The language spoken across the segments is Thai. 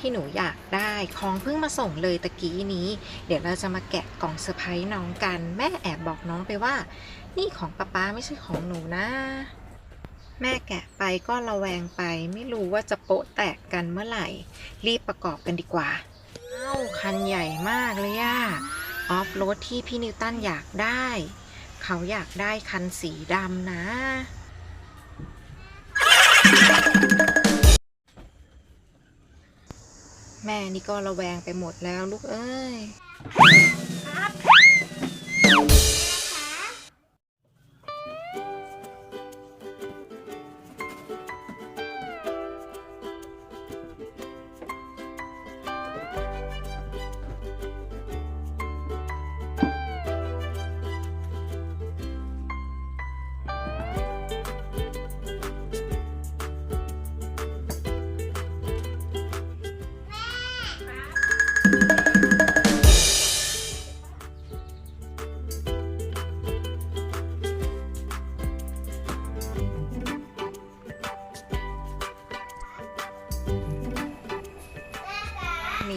ที่หนูอยากได้ของเพิ่งมาส่งเลยตะกี้นี้ เดี๋ยวเราจะมาแกะกล่องเซอร์ไพรส์น้องกัน แม่แอบบอกน้องไปว่า นี่ของป๊าป๊าไม่ใช่ของหนูนะ แม่แกะไปก็ระแวงไป ไม่รู้ว่าจะโปะแตกกันเมื่อไหร่ รีบประกอบกันดีกว่าเอ้าคันใหญ่มากเลยอะออฟโรดที่พี่นิวตันอยากได้ เขาอยากได้คันสีดำนะ แม่นี่ก็ระแวงไปหมดแล้วลูกเอ้ย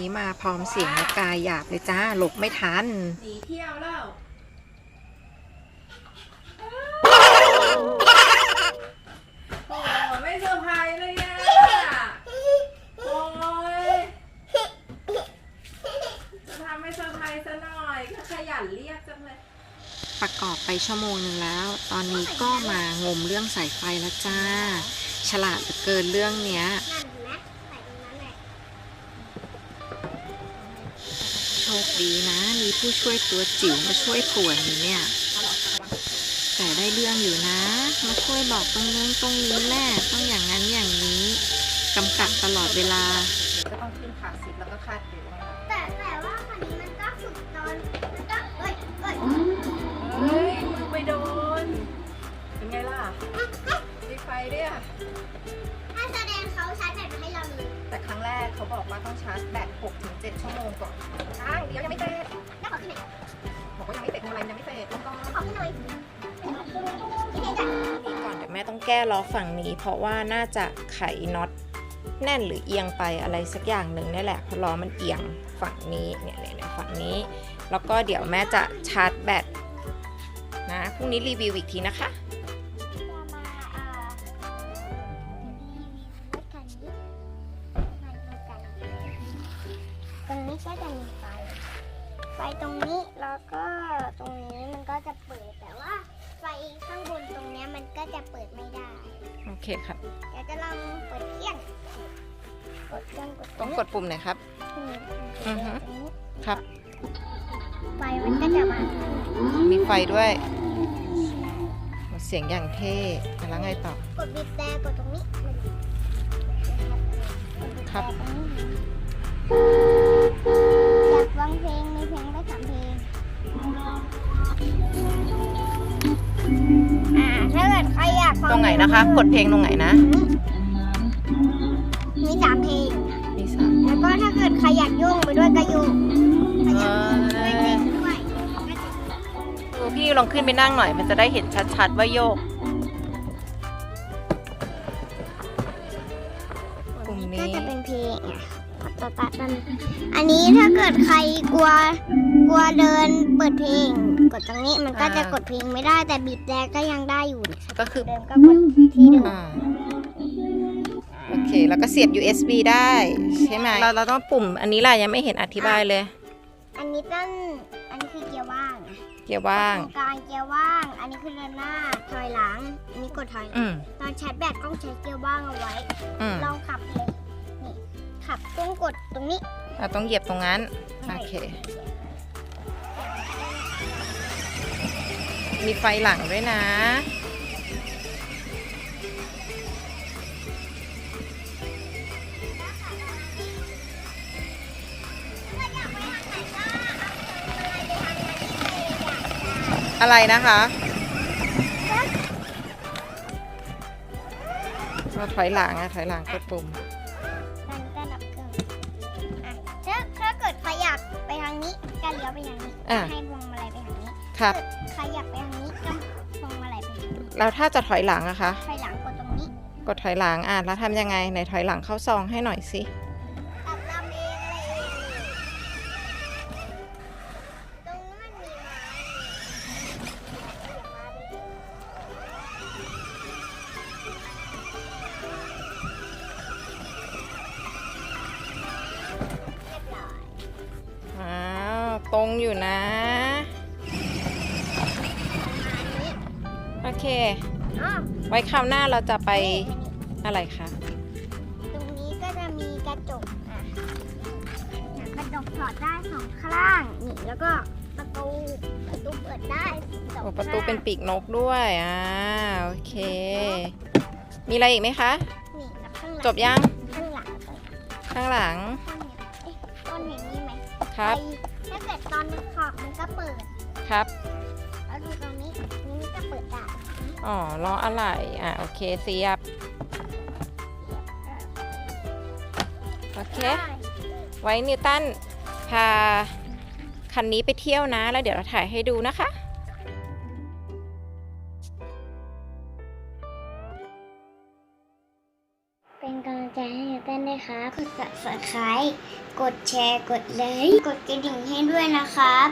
นีมาพร้อมเสียงและกายหยาบเลยจ้า หลบไม่ทันหนีเที่ยวแล้วโอ้ไม่เซอร์ไพรส์เลยอะโอ้ยจะทำให้เซอร์ไพรส์ซะหน่อยก็ขยันเรียกจังเลย ประกอบไปชั่วโมงหนึ่งแล้ว ตอนนี้ก็มางมเรื่องสายไฟแล้วจ้า ฉลาดเหลือเกินเรื่องเนี้ย ดีนะ มีผู้ช่วยตัวจิ๋วมาช่วยป่วนอยู่เนี่ย แต่ได้เรื่องอยู่นะ มาช่วยบอกตรงนู้นตรงนี้แม่ต้องอย่างนั้นอย่างนี้กำกับตลอดเวลาก็ต้องขึ้นขาสิบแล้วก็คาดเบลแต่แต่ว่าคันนี้มันก็ฝึกตอนมันก็เอ้ยเอ้ยเฮ้ยมือไปโดน เป็นไงล่ะมีไฟด้วยอะถ้าแสดงเขาชาร์จแบต แต่ครั้งแรกเขาบอกว่าต้องชาร์จแบต6-7ชั่วโมงก่อนอ้างเดี๋ยวยังไม่เสร็จแล้วขอขึ้นหนบอกว่ายังไม่เสร็จอะไรยังไม่เสร็จต้องขอขึ้นหน่อยพี่เด็กอะนี่ก่อนเดี๋ยวแม่ต้องแก้ล้อฝั่งนี้ เพราะว่าน่าจะไขน็อตแน่นหรือเอียงไปอะไรสักอย่างหนึ่งนี่แหละเพราะล้อมันเอียงฝั่งนี้เนี่ยเนี่ยฝั่งนี้ แล้วก็เดี๋ยวแม่จะชาร์จแบตนะพรุ่งนี้รีวิวอีกทีนะคะ ตรงนี้ก็จะมีไฟ ไฟตรงนี้แล้วก็ตรงนี้มันก็จะเปิดแต่ว่า ไฟข้างบนตรงเนี้ยมันก็จะเปิดไม่ได้ โอเคครับ เดี๋ยวจะลองเปิดเครื่องกดเครื่องกดต้องกดปุ่มหน่อยครับ อือฮึ ครับ ไฟมันก็จะมามีไฟด้วย เสียงอย่างเท่แล้วไงต่อ กดบีบแต่กดตรงนี้ ครับ อ่าถ้าเกิดใครอยากฟังตรงไหนนะคะ กดเพลงตรงไหนนะ มีสามเพลง มีสามแล้วก็ถ้าเกิดใครอยากโยุ่งไปด้วยก็โยุ่งใครอยากเอด้วยอเต้นด้วยเออพี่ลองขึ้นไปนั่งหน่อย มันจะได้เห็นชัดๆว่าโยกปุ่มนี้ก็จะเป็นเพลง อะต่อตัดมันอันนี้ถ้าเกิดใครกลัวกลัวเดินเปิดเพลง กดตรงนี้มันก็จะกดเพลงไม่ได้แต่บีบแต่ก็ยังได้อยู่เนี่ยก็คือเดิมก็กดที่เดิมอ่าโอเค แล้วก็เสียบ USB ได้ใช่ไหมเราเราต้องปุ่มอันนี้แหละยังไม่เห็นอธิบายเลย อันนี้ต้นอันนี้คือเกียร์ว่างอะเกียร์ว่าง ตรงกลางเกียร์ว่าง อันนี้คือเดินหน้าถอยหลัง อันนี้กดถอยหลังอืม ตอนชาร์จแบตต้องใช้เกียร์ว่างเอาไว้ อืม ลองขับเลยนี่ ขับต้องกดตรงนี้ เราต้องเหยียบตรงนั้นโอเค มีไฟหลังด้วยนะ อะไรนะคะ เราถอยหลังอะถอยหลังกดปุ่ม อะ ให้พวงมาลัยไปทางนี้ครับใครอยากไปทางนี้ก็พวงมาลัยไปทางนี้แล้วถ้าจะถอยหลังอะคะ ถอยหลังกดตรงนี้ กดถอยหลังอะแล้วทำยังไงไหนถอยหลังเข้าซองให้หน่อยสิ ตรงอยู่นะประมาณนี้โอเคอ๋อไว้คราวหน้าเราจะไปนี่อะไรคะ ตรงนี้ก็จะมีกระจกอะเนี่ยกระจกถอดได้สองข้างนี่แล้วก็ประตูประตูเปิดได้สองโอ้ข้างประตูเป็นปีกนกด้วยอ่าโอเค มีอะไรอีกไหมคะ นี่แล้วข้างหลังจบยัง ข้างหลังข้างหลัง ต้นเนี่ยเอ๊ะต้นเห็นนี่ไหมครับไฟ ถ้าเกิดตอนขอบมันก็เปิด ครับ แล้วดูตรงนี้นี่มันก็เปิดได้อ๋อล้ออะไรอ่าโอเคเสียบ โอเค ได้ไว้นิวตันพาคันนี้ไปเที่ยวนะ แล้วเดี๋ยวเราถ่ายให้ดูนะคะ เป็นกำลังใจให้นิวตันด้วยครับกด subscribe กดแชร์ กดไลค์ กดกระดิ่งให้ด้วยนะครับ